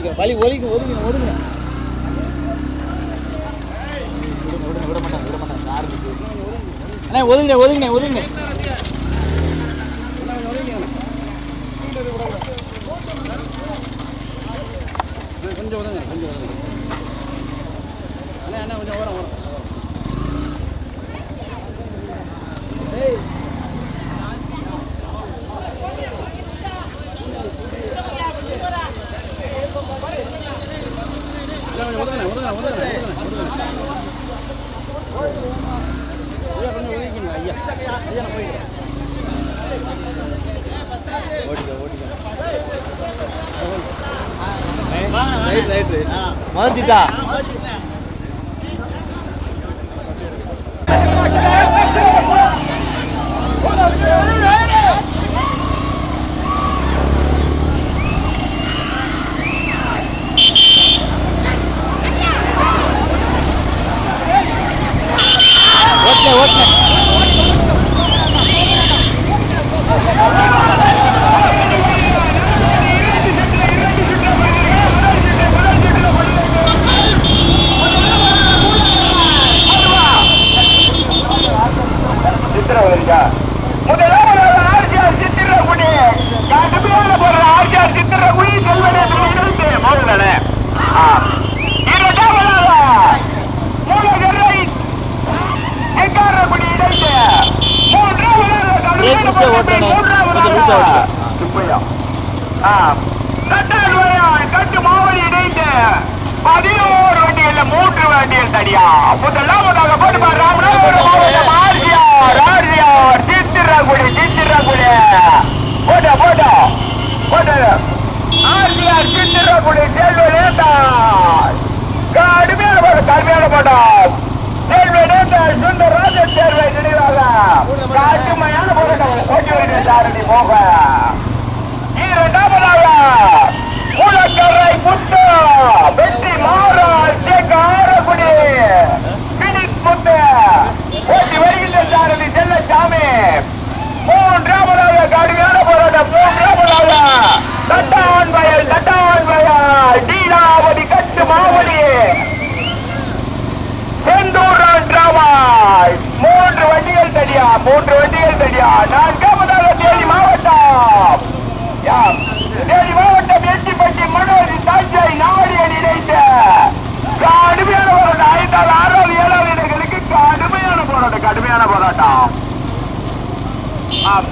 ஓடிக்க வலி ஒலிக்கு ஒதுங்க ஒதுங்க விட மாட்டாங்க விட மாட்டாங்க ஒதுங்க ஒதுங்க ஒதுங்க கொஞ்சம் ஒதுங்க கொஞ்சம் ஒதுங்க அண்ணா அண்ணா கொஞ்சம் ஓரம் ஓரம் கொஞ்சம் ஒதுங்க ஒதுங்க ஒதுங்க ஒதுங்க ஐயா கொஞ்சம் ஒதுங்கிக்கணும் ஐயா ஐயா நான் போய்க்கிறேன் ஓடிக்க ஓடிக்க ரைட் ரைட் ரைட் மதிச்சிட்டா ஓகே ஓகே சித்திரவதா முதலாவது ஆர்ஜிஆர் சித்திரகுடி கடுமையான போற ஆர்ஜிஆர் சித்திரகுடி செல்வனேந்திர இணைந்து மோதுனே இரண்டாவதாக மூலகரை எங்காரகுடி இணைந்து மூன்றாவதாக ஏன் புதுசா ஓட்டுறேனே? கொஞ்சம் லூசா ஓட்டுங்க. சுப்பையா ஆ கட்டால் கட்டு மாவடி இணைந்து பதினோரு வண்டிகள்ல மூன்று வண்டிகள் தனியா முதலாவதாக போட்டு பாரு ராமநாதபுரம் மாவட்டம் ஆர்ஜிஆர் ஆர்ஜிஆர் சித்திரகுடி சித்திரகுடி. போட்டா போட்டா போட்டு ஆர்ஜிஆர் சித்திரகுடி செல்வனேந்தா கடுமையான போட்டோம் கடுமையான போட்டோம் செல்வனேந்தா சுந்தரராஜன் தேர்வை நினைவாக. கடுமையான போராட்டம் ஓட்டி வருகிற சாரதி போக. இரண்டாவதாக. வெற்றி சேகாரகுடி பினிக் முத்து ஓட்டி வருகின்ற சாரதி செல்லசாமி மூன்றாவதாக கடுமையான போராட்டம் மூன்றாவதாக தட்டான் வயல் தட்டான் வயல் டீலாவதி கட்டு மாவடி செந்தூரான் டிராமாய் மூன்று வண்டிகள் தடியா மூன்று வண்டிகள் தடியா. நான்காவதாக தேனி மாவட்டம். யா, தேனி மாவட்டம் எட்டிப்பட்டி மனோஜ் தாஜை நாடியை நினைத்த கடுமையான போராட்டம் ஐந்தாவது ஆறாவது ஏழாவது இடங்களுக்கு கடுமையான போராட்டம் கடுமையான போராட்டம் ஆம்.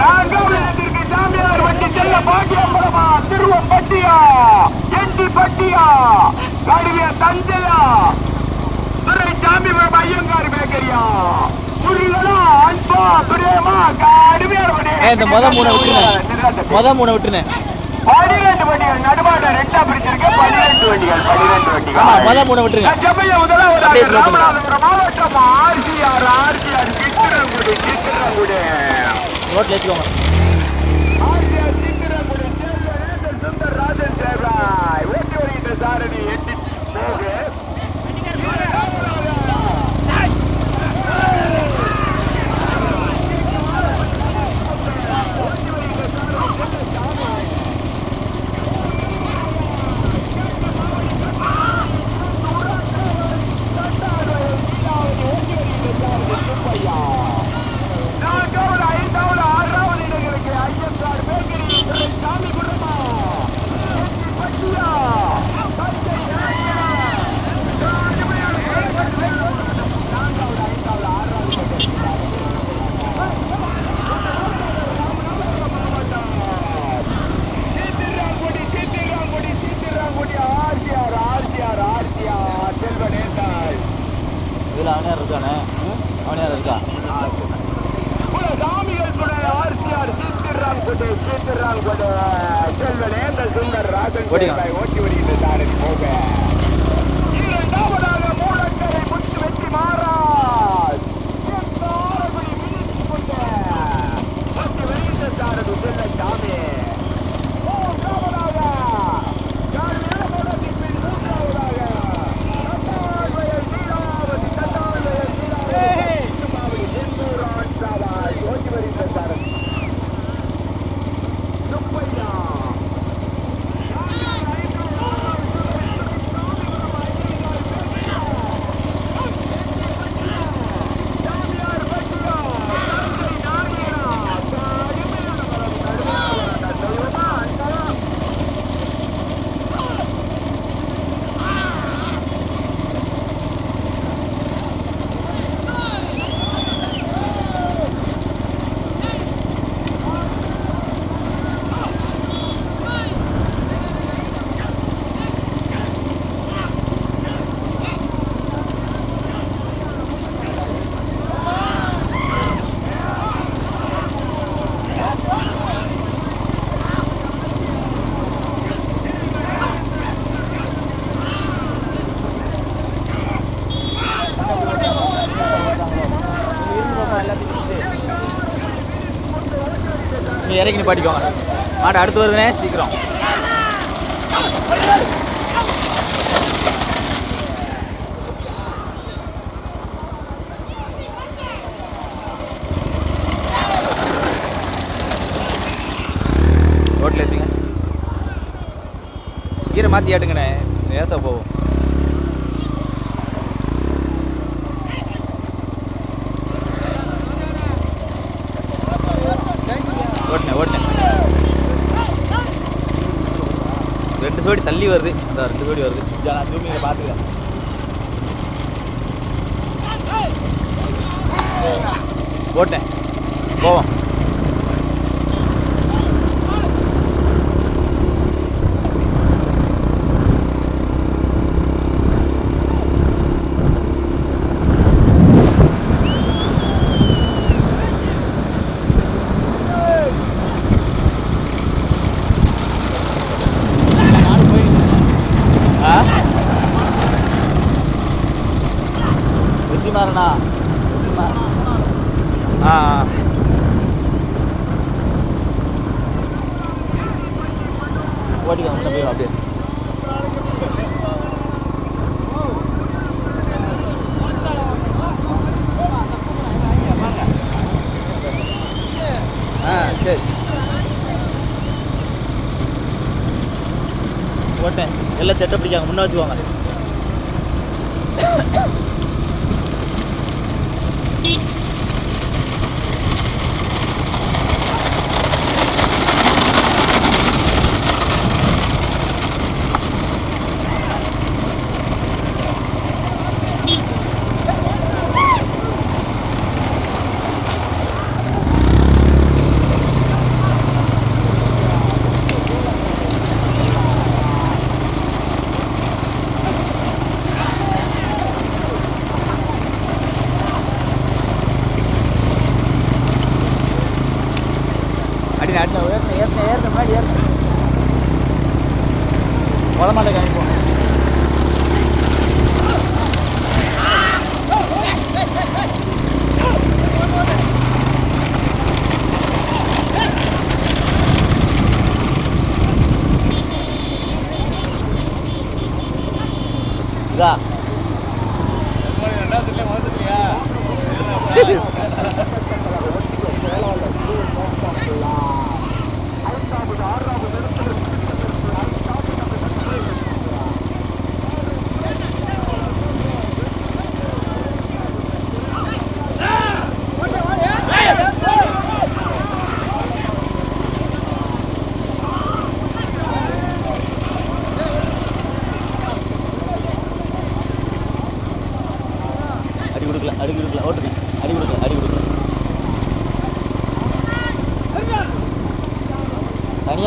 நான்காவது இடத்திற்கு சாமியார் வண்டி செல்ல பாண்டியபுரமா திருவம்பட்டியா எண்டி கடுமைய தஞ்சையா? துரை சாமிபுரம் ஐயங்கார் பேக்கரியா இந்த மொத மூணை விட்டுருங்க மொத மூணை விட்டுருங்க பனிரெண்டு வண்டிகள் நடுமாட்ட ரெண்டா பிரிச்சிருக்கேன் பனிரெண்டு வண்டிகள் பனிரெண்டு ஆமா வண்டிகள் மொத மூணை விட்டுருங்க செம்மையா பண்ணுங்க. ராமநாதபுரம் மாவட்டம் ஆர்சிஆர் ஆர்சிஆர் சித்திரங்குடி சித்திரங்குடி. ரோட்ல ஏற்றிக்கோங்க ஆர்சிஆர் சித்திரங்குடி சேர்ந்த சுந்தரராஜன் தேவாய் ஓட்டி வருகின்ற கொஞ்சம் இறக்கி நிப்பாட்டிக்கோங்க. மாடு அடுத்து வருதுனே சீக்கிரம். ரோட்டில் ஏற்றுங்க கீரை மாற்றி ஆட்டுங்கண்ணே லேசாக போகும் ஓட்டினேன் ஓட்டினேன் ரெண்டு சோடி தள்ளி வருது. அந்த ரெண்டு சோடி வருது. ஜாலா நான் ஜூமிங்கில் பார்த்துக்கிறேன் போட்டேன். போவோம் ஆ வெற்றி மாறனா வெற்றி மா ஆ ஆ. ஓட்டிக்க உள்ள போய் வா அப்படியே ஆ சரி ஓட்டேன் எல்லாம் செட்டை பிடிக்காங்க முன்னே வச்சுக்கோங்க.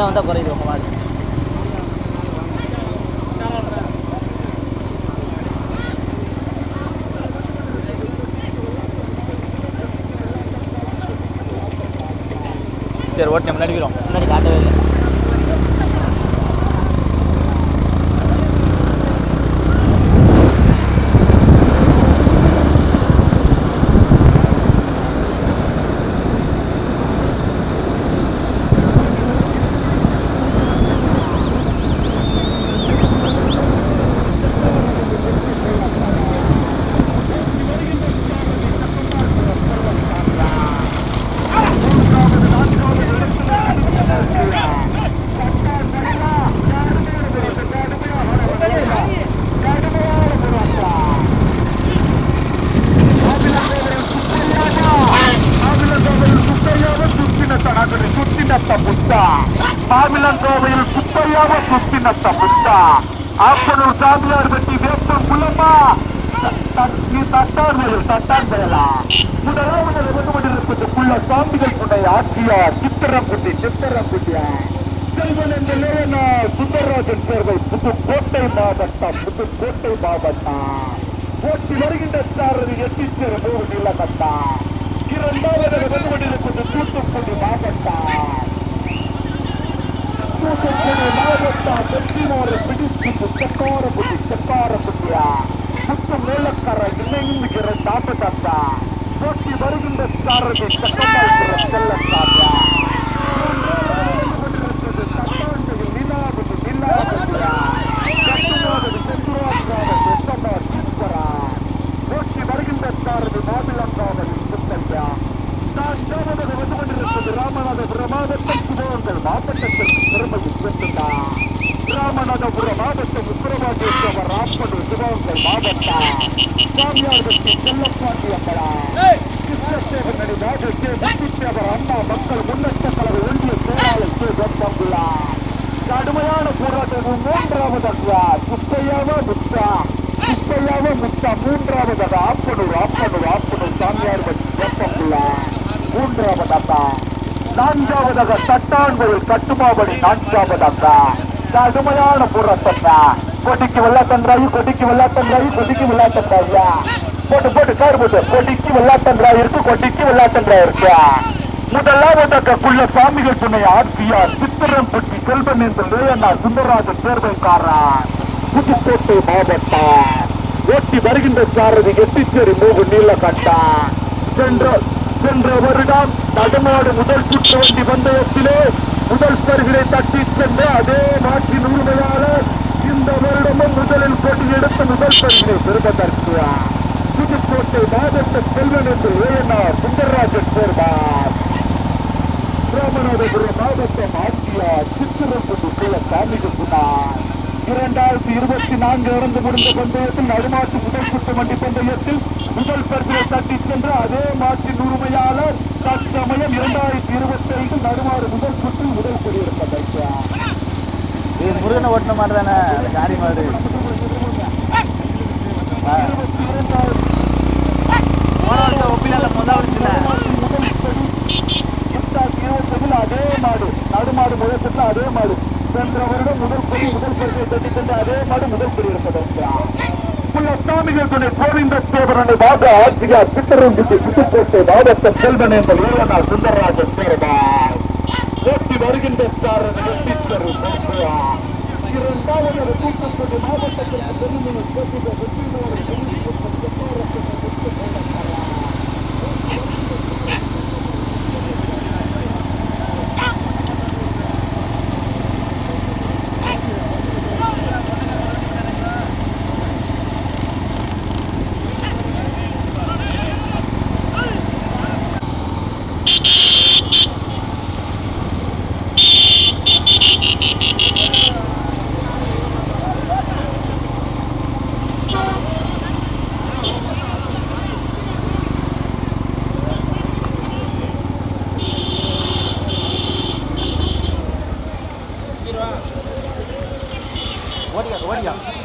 தனியாக வந்தால் குறையுது உங்கள் மாடு சரி ஓட்டின முன்னாடி போயிடும் முன்னாடி காட்டவே இல்லை. மாமிலன் கோவையில் சுப்பையாக சுத்தினத்த புத்தா. ஆப்பனூர் சாமியார் வெட்டி வேப்பம் குள்ளமா தட்டார் மேல் தட்டான் பெறலா முதலாவது வந்து கொண்டிருப்பது புள்ள சாமிகள் புடைய ஆட்சியா சித்திரக்குட்டி சித்திரக்குட்டியா செல்வன் என்ற நிறுவன சுந்தரராஜன் சேர்வை புதுக்கோட்டை மாவட்டம் புதுக்கோட்டை மாவட்டம் போட்டி வருகின்ற சாரதி எட்டிச்சேர் மூணு நிலமட்டா. இரண்டாவது வந்து கொண்டிருப்பது தூத்துக்குடி மாவட்டம் சிவகங்கை மாவட்ட வெற்றிமாறு பிடித்து செக்கார குட்டி செக்கார குட்டியா முத்து மேலக்கார இணைந்துகிற தாப்பு தாத்தா போட்டி வருகின்ற சாரதி சட்டமாகிற செல்ல தாத்தா மாபிள செல்லக்காரா மாவட்டம் சிவகங்கை மாவட்டத்திற்கு பெருமையை சேர்த்துள்ளார் ராமநாதபுரம் மாவட்டம் உத்தரவாதேஸ்வரர் ராப்பனூர் சிவகங்கை மாவட்டம் சாமியார்பட்டி செல்லப்பாண்டி அம்பலா கிருஷ்ணசேகர் நடிகாக கே முத்துச்சேகர் அண்ணா மக்கள் முன்னேற்ற கழக ஒன்றிய செயலாளர் கே வெப்பங்குலா கடுமையான போராட்டம் மூன்றாவதாக சுப்பையாவ முத்தா சுப்பையாவ முத்தா மூன்றாவதாக ஆப்பனூர் ஆப்பனூர் ஆப்பனூர் சாமியார்பட்டி வெப்பங்குலா நான்காவதாக தட்டான்கோவில் கட்டுமாபடி நான்காவதாக. கடுமையான போராட்டத்தா கொடிக்கு வெள்ளாத்தன்றாயி கொடிக்கு வெள்ளாத்தன்றாயி கொடிக்கு வெள்ளாத்தன்றாயா போட்டு போட்டு கார் போட்டு. கொடிக்கு வெள்ளாத்தன்றாய் இருக்கு கொடிக்கு வெள்ளாத்தன்றாய் இருக்கு. முதலாவதாக குள்ள சாமிகள் துணை ஆட்சியார் சித்திரம்பட்டி என்று வேயண்ணா சுந்தரராஜன் சேர்வைக்காரர் புதுக்கோட்டை மாவட்டம். ஓட்டி வருகின்ற சாரதி எட்டிச்சேரி மூகு கட்டான் சென்ற சென்ற வருடம் நடுநாடு முதல் சுற்று வண்டி பந்தயத்திலே முதல் பருகிலை தட்டி சென்ற அதே நாட்டின் உரிமையாளர் இந்த வருடமும் முதலில் போட்டியெடுத்த முதல் பருகிலை பெறுவதற்கு புதுக்கோட்டை மாவட்ட செல்வன் என்று ஏஎன்ஆர் சுந்தரராஜன் சேர்வார் ராமநாதபுரம் மாவட்டம் ஆட்சியார் சித்திரப்பட்டி குல சொன்னார் இரண்டாயிரத்தி இருபத்தி நான்கு இறந்து முடிந்த பந்தயத்தில் நடுமாட்டு முதல் சுற்று வண்டி பந்தயத்தில் முதல் பரிசிலை தட்டி சென்ற அதே மாட்டின் உரிமையாளர் தற்சமயம் இரண்டாயிரத்தி இருபத்தி ஐந்து நடுமாறு முதல் சுற்றில் முதல் குடியிருப்பதைத்தார் இது முருகனை ஓட்டின மாதிரி தானே? காரி வருஷத்துல அதே மாடு நடுமாடு முதல் சுற்றுல அதே மாடு. சென்ற வருடம் முதல் கொடி முதல் பரிசை தட்டி சென்ற அதே மாடு முதல் குடியிருப்பதைத்தார் சாமிகள் துணை கோவிந்த சேவரனை வாக ஆட்சியார் சித்தரங்குடி புதுக்கோட்டை மாவட்ட செல்வன் என்ற ஏழனார் சுந்தரராஜன் சேர்வார் ஓட்டி வருகின்ற சாரன் எட்டீஸ்வரர் பொறுப்பார் இரண்டாவது தூத்துக்குடி 可以啊。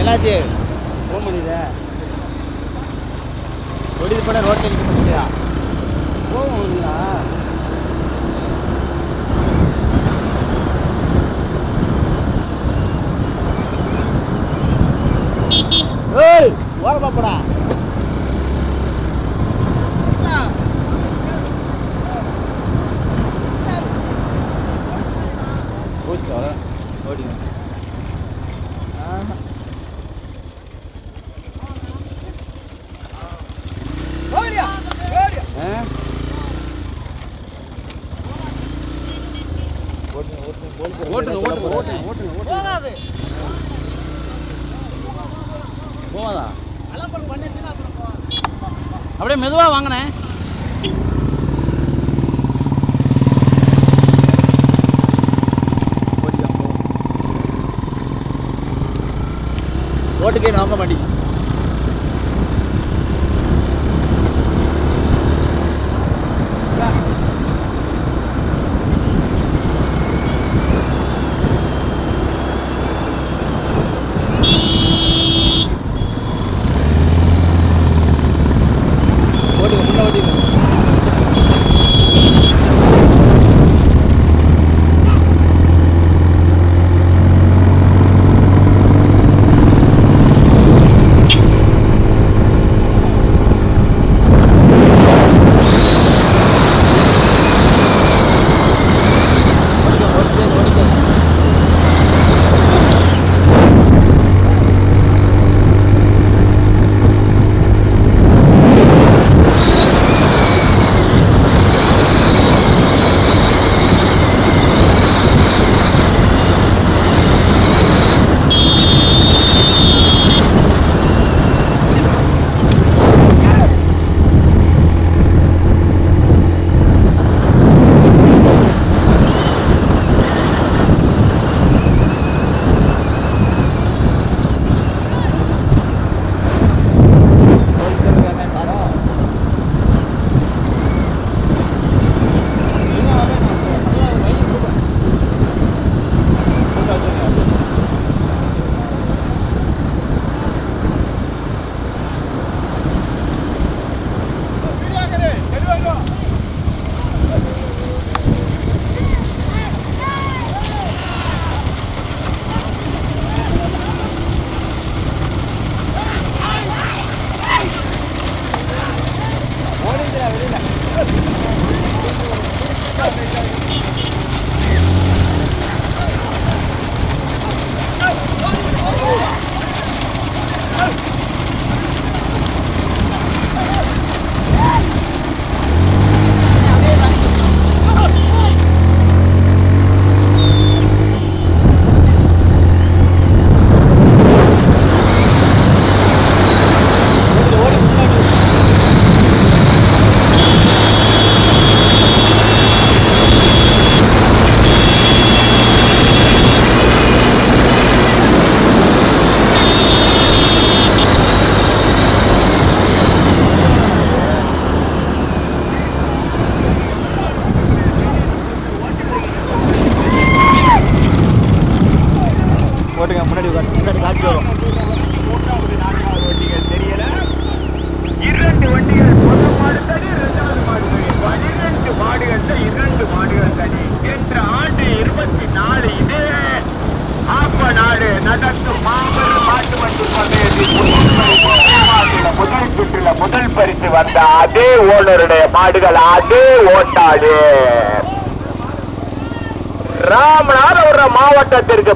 என்னாச்சு? ஃபோன் பண்ணிடு ஒடிது பண்ண ரோட்டில் நிற்க மாட்டேங்கியா போக முடியுங்களா ஏய் ஓரமா போடா. அப்படியே மெதுவா வாங்கினேன் ஓட்டுக்கே நம்ப மாட்டேங்க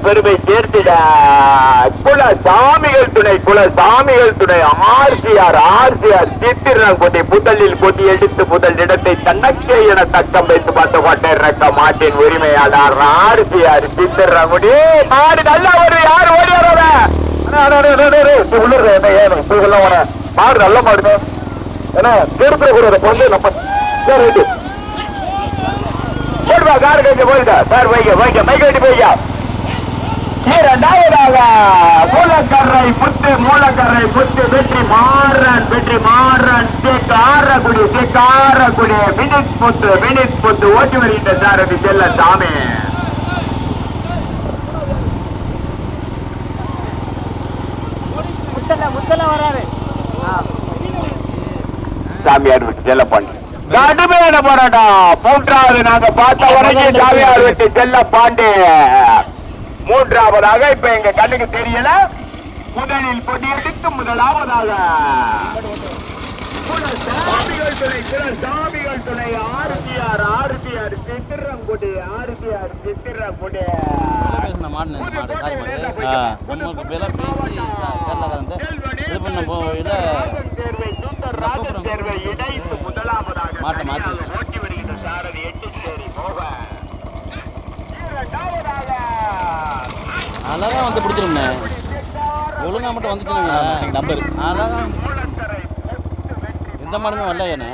பெருமை சேர்த்திட குல சாமிகள் துணை குல சாமிகள் துணை. ஆர்சிஆர் ஆர்சிஆர் சித்திரங்குடி புதலில் கொடி எடுத்து முதல் இடத்தை தன்னக்கே என தக்கம் வைத்து பார்த்து கொண்டே இருக்க மாட்டின் உரிமையாளர் ஆர்சிஆர் சித்திரங்குடி மாடு நல்லா ஒரு யார் ஓடி வர மாடு நல்ல மாடுங்க ஏன்னா திருப்பி கூட வந்து நம்ம சரி ரைட்டு போடுவா காரு கழிச்சு போயிட்டா சார் வைக்க வைக்க மைக் வெட்டி போய்க்க இரண்டாவதாக மூலக்கரை புத்து மூலக்கரை புத்து வெற்றி மாறன் வெற்றி மாறன் காரக்குடி காரக்குடி மினிட் புத்து மினிட் புத்து ஓட்டி வருகின்ற சாரதி செல்ல சாமி சாமியார் விட்டு செல்ல பாண்டி கடுமையான போராட்டம். மூன்றாவது நாங்க பார்த்த வரைக்கும் சாமியார் விட்டு செல்ல பாண்டி மூன்றாவதாக இப்ப எங்க கண்ணுக்கு தெரியல. முதலில் பொடியெடுத்து முதலாவதாக. சாமிகள் துணை சில சாமிகள் துணை RPR RPR Chithirangudi RPR Chithirangudi பேசின மாடு இந்த மாடு காய் மாடு ஆ, நம்மளுக்கு விலை பேசி கேரளாக்காரங்க இது பண்ண போயில தேர்வை சுந்தர் ராஜன் தேர்வை இணைத்து முதலாவதாக மாட்டை மாத்தி. தனியாக ஓட்டி வருகின்ற சாரதி எட்டுச்சேரி மோகன் இரண்டாவதாக அழகா வந்து பிடிச்சிருமே ஒழுங்கா மட்டும் வந்துச்சுன்னு நம்பர். வெற்றி எந்த மாடுமே வரல ஏனே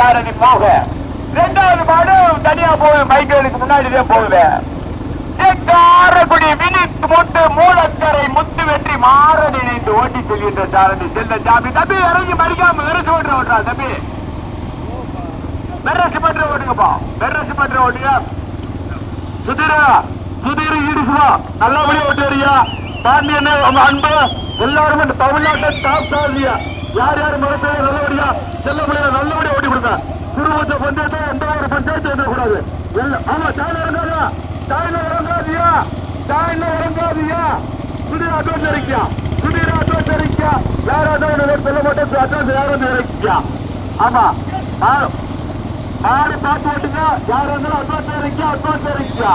சாரணி போக இரண்டாவது மாடு தனியா போவேன் மைக்கேலுக்கு முன்னாடி போவேன். போகுது காரக்குடி வினித் முட்டு மூலக்கரை முத்து வெற்றி மாற நினைத்து ஓட்டி செல்கின்ற சாரதி. செல்ல சாமி தம்பி இறங்கி மறிக்காம விரசு ஓட்டுற ஓட்டுறா தம்பி. வெரசு பற்ற ஓட்டுங்கப்பா வெரசு பற்ற ஓட்டுங்க சுதிரா சுதிரு ஈடுசுவா நல்லபடியா ஓட்டுறியா பாண்டியன் உங்க அன்பு எல்லாருமே தமிழ்நாட்டை டாப் சாதியா யார் யார் மனசு நல்லபடியா செல்லபடியா நல்லபடியா ஓட்டி கொடுங்க குருவத்த பஞ்சாயத்து எந்த ஒரு பஞ்சாயத்து வந்துடக்கூடாது எல்லா- ஆமா தாய்ல இறங்காதா தாய்ல இறங்காதியா தாய்ல இறங்காதியா சுதீர அட்வான்ஸ் இறக்கியா? சுதீர அட்வான்ஸ் இறக்கியா? வேற ஏதாவது சொல்ல மாட்டேன். அட்வான்ஸ் யாரும் இறக்கியா? ஆமா. ஆ மாடு பார்த்து ஓட்டுங்க. யார் இருந்தாலும் அட்வான்ஸ் இறக்கியா? அட்வான்ஸ் இறக்கியா?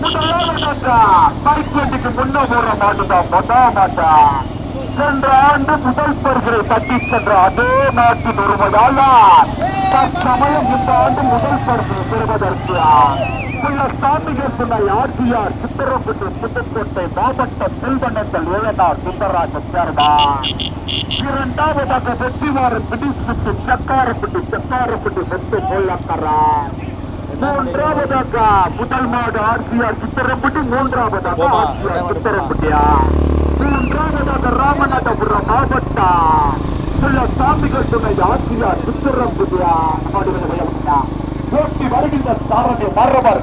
முதலாவதாக பைக் வண்டிக்கு முன்ன போடுற மாட்டு தான் மொதல் மாட்டா. சென்ற ஆண்டு முதல் பரிசை தட்டி சென்ற அதே நாட்டின் உரிமையாளர் தற்சமயம் இந்த ஆண்டு முதல் பரிசு பெறுவதற்கு ஆட்சியார் சித்திரப்பட்டு புதுக்கோட்டை மாவட்ட செல்வனங்கள் ஏழனார் சுந்தரராஜ இரண்டாவதாக வெற்றிவாரம் பிடிச்சுட்டு சக்காரப்பட்டு சக்காரப்பட்டு சொத்து கொள்ளக்கறான் மூன்றாவதாக முதல் மாடு ஆர்சிஆர் சித்திரப்பட்டி மூன்றாவதாக போமா, ஆர்சிஆர் சித்திரப்பட்டியா மூன்றாவதாக ராமநாதபுரம் மாவட்டம் சில சாமிகள் துணை ஆர்சிஆர் சித்திரப்பட்டியா மாடுகளை ஓட்டி வருகின்ற சாரதி மரபர்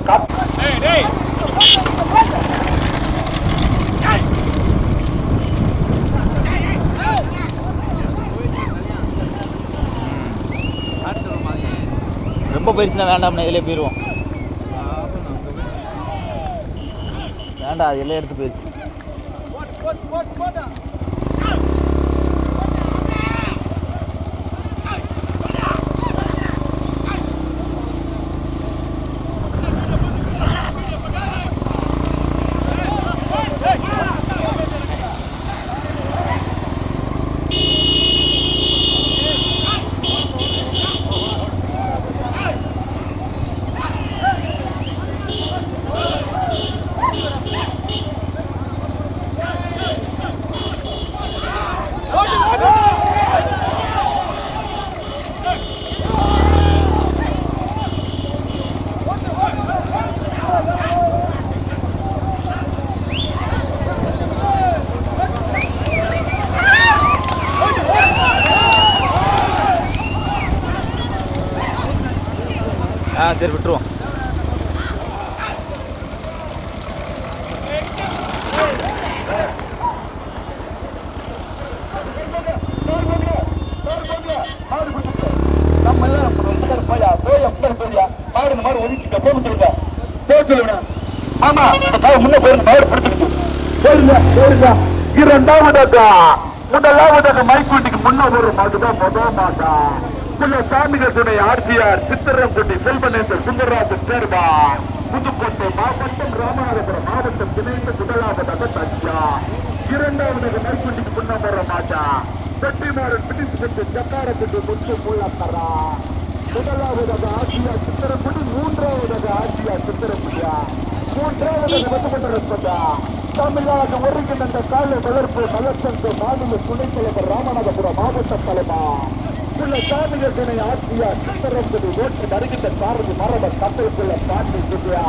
ரொம்ப பெருசுனா வேண்டாம்னா இதிலே போயிடுவோம் வேண்டாம் அது எல்லாம் எடுத்து போயிடுச்சு மாதிரி ஒதுக்கிட்ட போக சொல்லுங்க. போக சொல்லுங்க. ஆமா முன்ன போயிருந்த மாடு பிடிச்சிருக்கு போயிருங்க போயிருங்க. இரண்டாவதாக முதலாவதாக மைக்கூட்டிக்கு முன்ன ஒரு மாடுதான் முதல் மாட்டா. முன்ன சாமிகள் துணை ஆர்ஜிஆர் சித்திரங்குடி செல்வநேசர் சுந்தரராஜன் சேர்வா புதுக்கோட்டை மாவட்டம் ராமநாதபுரம் மாவட்டம் இணைந்த முதலாவதாக தஞ்சா. இரண்டாவதாக மைக்கூட்டிக்கு முன்ன வர மாட்டா. வெற்றிமாறன் பிடித்து கொண்டு சக்காரத்துக்கு முதலாவதாக ஆசியா சித்திரக்குடி மூன்றாவதாக ஆசியா சித்திரக்குடியா மூன்றாவதாக வெட்டுமன்ற தமிழ்நாடு ஒருங்கிணைந்த கால வளர்ப்பு நலச்சங்க மாநில துணைத் தலைவர் ராமநாதபுரம் மாவட்ட தலைமா உள்ள சாமிக துணை ஆசியா சித்திரக்குடி ஓட்டி வருகின்ற சாரதி மரப கட்டலுக்குள்ள பாண்டி சுதியா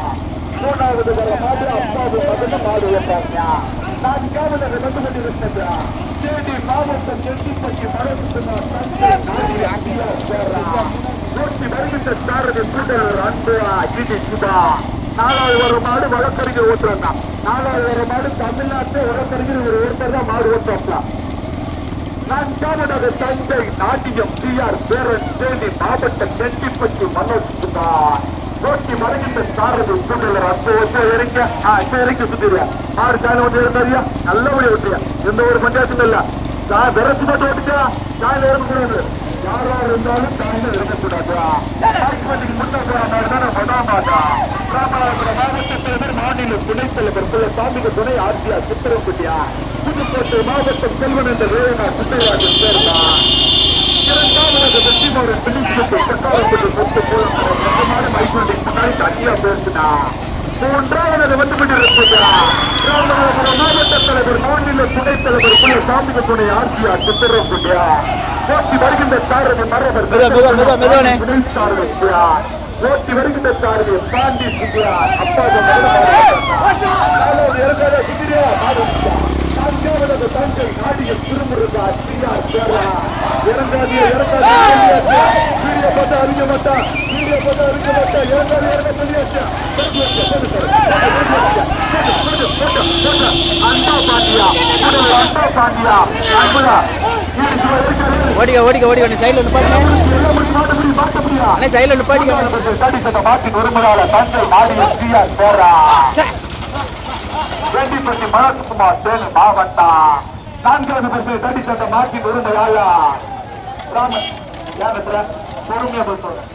மூணாவது வர மாடு அப்பாவு மகன மாடு என்றாங்க நான்காவது வந்து கொண்டிருக்கிறது தேடி மாவட்டம் செட்டிப்பட்டி மரபுக்குமார் தஞ்சை நாடி அடியா சேர்றா ஓட்டி வருகின்ற சாரதி கூட்டலூர் அன்புவா ஜிடி சுபா நாலாவது ஒரு மாடு வழக்கறிஞர் ஓட்டுறாங்க நாலாவது ஒரு மாடு தமிழ்நாட்டு வழக்கறிஞர் ஒரு ஒருத்தர் தான் மாடு ஓட்டுறாங்களா நான்காவதாக தஞ்சை நாட்டியம் டி ஆர் பேரன் தேனி மாவட்டம் செட்டிப்பட்டி மனோஜ் குமார் ஓட்டி மறைகின்ற சாரதி கூட்டலர் அந்த வருஷம் இறங்க ஆ இப்ப மாடு சாலை ஓட்டி இருந்தாரியா நல்ல வழி எந்த ஒரு பஞ்சாயத்தும் இல்ல நான் விரசு மட்டும் ஓட்டிச்சா சாலை இறங்கக்கூடாது யாரா இருந்தாலும் தாயில இறங்கக்கூடாது பாய்க்குமதிக்கு முன்னாடி மடாமாட்டா ராமநாதபுரம் மாவட்ட தலைவர் மாநில துணைத் தலைவர் குல சாமிக துணை ஆட்சியா சித்திரம்பட்டியா? புதுக்கோட்டை மாவட்டம் செல்வன் என்ற ரேவனா சுட்டைராஜன் சேர்ந்தான் இரண்டாவதாக வெற்றிமாறன் பிடிக்கப்பட்டு சக்காரப்பட்டு சொத்து மூலமான மைசூரின் முன்னாடி தனியா பேசினா? மூன்றாவது வந்து கொண்டிருக்கிறா மாவட்ட தலைவர் மாநில துணைத் தலைவர் குல சாமிக துணை ஆட்சியா சித்திரம்பட்டியா? போட்டி வருகின்ற சாரதி மரபர் ஓட்டி வருகின்ற சாரதி பாண்டி சுத்தியா அப்பா தஞ்சை நாடியில் திருமுருகா ஸ்ரீயா சேரா இறங்காது இறங்காது வீடியோ பார்த்தா அறிஞ்ச மாட்டா வீடியோ பார்த்தா அறிஞ்ச மாட்டா இறங்காது இறங்க சொல்லியாச்சா அன்பா பாண்டியா. அன்பா பாண்டியா. அன்புடா. ஓடிக்க ஓடிக்க ஓடிக்க. நீ சைடில் நிப்பாட்டிக்க அண்ணே சைடில் நிப்பாட்டிக்க மாட்டின் உரிமையாள தஞ்சை நாடியில் ஸ்ரீயா சேரா வேண்டிப்பட்டி மலக்குமார் தேனி மாவட்டம் நான்காவது பரிசு தடி சட்ட மாட்டின் உரிமையாளர். ராமன் யார் பொறுமையா போய் சொல்றேன்